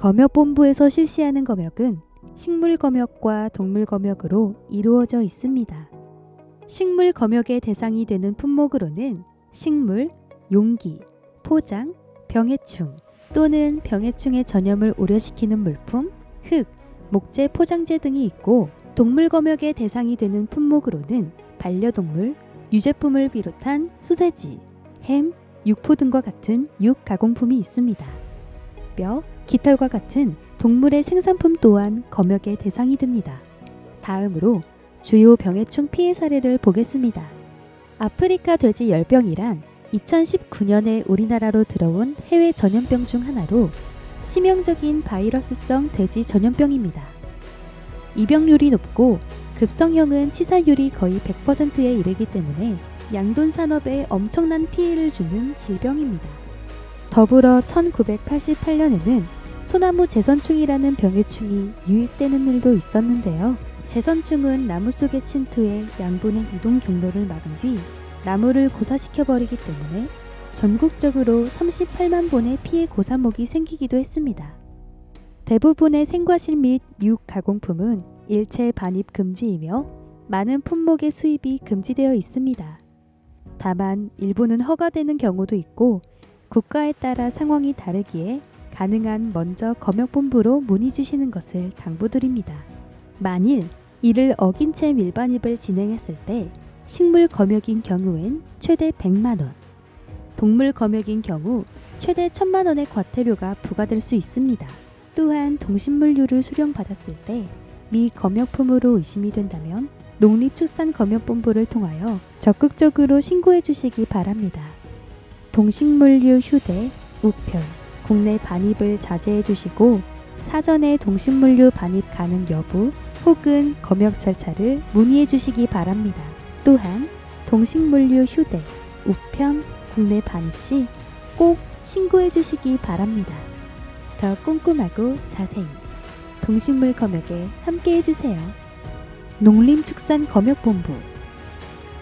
검역본부에서 실시하는 검역은 식물 검역과 동물 검역으로 이루어져 있습니다. 식물 검역의 대상이 되는 품목으로는 식물, 용기, 포장, 병해충 또는 병해충의 전염을 우려시키는 물품, 흙, 목재 포장재 등이 있고 동물 검역의 대상이 되는 품목으로는 반려동물, 유제품을 비롯한 소세지, 햄, 육포 등과 같은 육 가공품이 있습니다. 뼈, 깃털과 같은 동물의 생산품 또한 검역의 대상이 됩니다. 다음으로 주요 병해충 피해 사례를 보겠습니다. 아프리카 돼지 열병이란 2019년에 우리나라로 들어온 해외 전염병 중 하나로 치명적인 바이러스성 돼지 전염병입니다. 입영률이 높고 급성형은 치사율이 거의 100%에 이르기 때문에 양돈 산업에 엄청난 피해를 주는 질병입니다. 더불어 1988년에는 소나무 재선충이라는 병해충이 유입되는 일도 있었는데요. 재선충은 나무 속에 침투해 양분의 이동 경로를 막은 뒤 나무를 고사시켜 버리기 때문에 전국적으로 38만 본의 피해 고사목이 생기기도 했습니다. 대부분의 생과실 및 육 가공품은 일체 반입 금지이며 많은 품목의 수입이 금지되어 있습니다. 다만 일부는 허가되는 경우도 있고 국가에 따라 상황이 다르기에 가능한 먼저 검역본부로 문의 주시는 것을 당부드립니다. 만일 이를 어긴 채 밀반입을 진행했을 때 식물 검역인 경우엔 최대 100만 원, 동물 검역인 경우 최대 1000만 원의 과태료가 부과될 수 있습니다. 또한 동식물류를 수령받았을 때 미검역품으로 의심이 된다면 농립축산검역본부를 통하여 적극적으로 신고해 주시기 바랍니다. 동식물류 휴대, 우편, 국내 반입을 자제해 주시고 사전에 동식물류 반입 가능 여부 혹은 검역 절차를 문의해 주시기 바랍니다. 또한 동식물류 휴대, 우편, 국내 반입 시 꼭 신고해 주시기 바랍니다. 더 꼼꼼하고 자세히 동식물 검역에 함께 해주세요. 농림축산검역본부